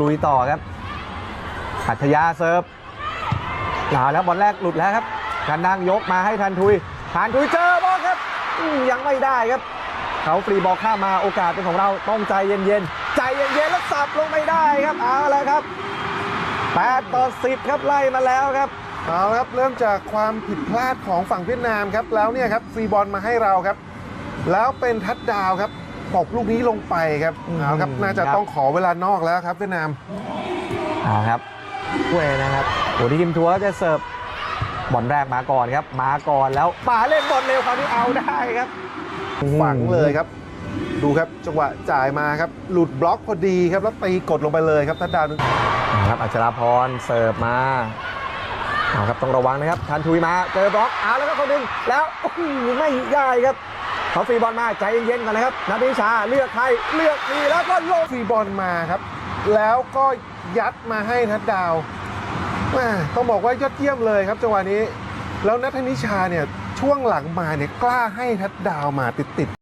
ลุยต่อครับอัธยาเซิร์ฟเอาแล้วบอลแรกหลุดแล้วครับกันดังยกมาให้ทันทุยทันทุยเจอบอลครับยังไม่ได้ครับ เขาฟรีบอลข้ามาโอกาสเป็นของเราต้องใจเย็นๆ ใจเย็นๆแล้วสับลงไม่ได้ครับเอาละครับ8ต่อ10 ครับไล่มาแล้วครับเอาครับเริ่มจากความผิดพลาดของฝั่งเวียดนามครับแล้วเนี่ยครับฟรีบอลมาให้เราครับ แล้วเป็นทัดดาวครับ ตบลูกนี้ลงไปครับอืมเอาครับน่าจะครับต้องขอเวลานอกแล้วครับเวียดนามเอาครับเวยนะครับโอ้ที่คิมทัวร์จะเสิร์ฟบอลแรกมาก่อนครับ มาก่อนแล้วป่าเล่นบอลเร็วคราวนี้เอาได้ครับฝังเลยครับ ดูครับจังหวะจ่ายมาครับ หลุดบล็อกพอดีครับแล้วตีกดลงไปเลยครับทัดดาวน์เอาครับอัชราพรเสิร์ฟมาเอาครับต้องระวังนะครับทันทุยมาเจอบล็อกเอาแล้วก็คนหนึ่งแล้วโอ้โหไม่ได้ครับ เขาฟรีบอลมาใจเย็นๆกันนะครับนัทนิชาเลือกใครเลือกดีแล้วก็ลงฟรีบอลมาครับ แล้วก็ยัดมาให้ทัดดาวต้องบอกว่ายอดเยี่ยมเลยครับจังหวะนี้ แล้วนัทนิชาเนี่ยช่วงหลังมาเนี่ยกล้าให้ทัดดาวมาติดๆ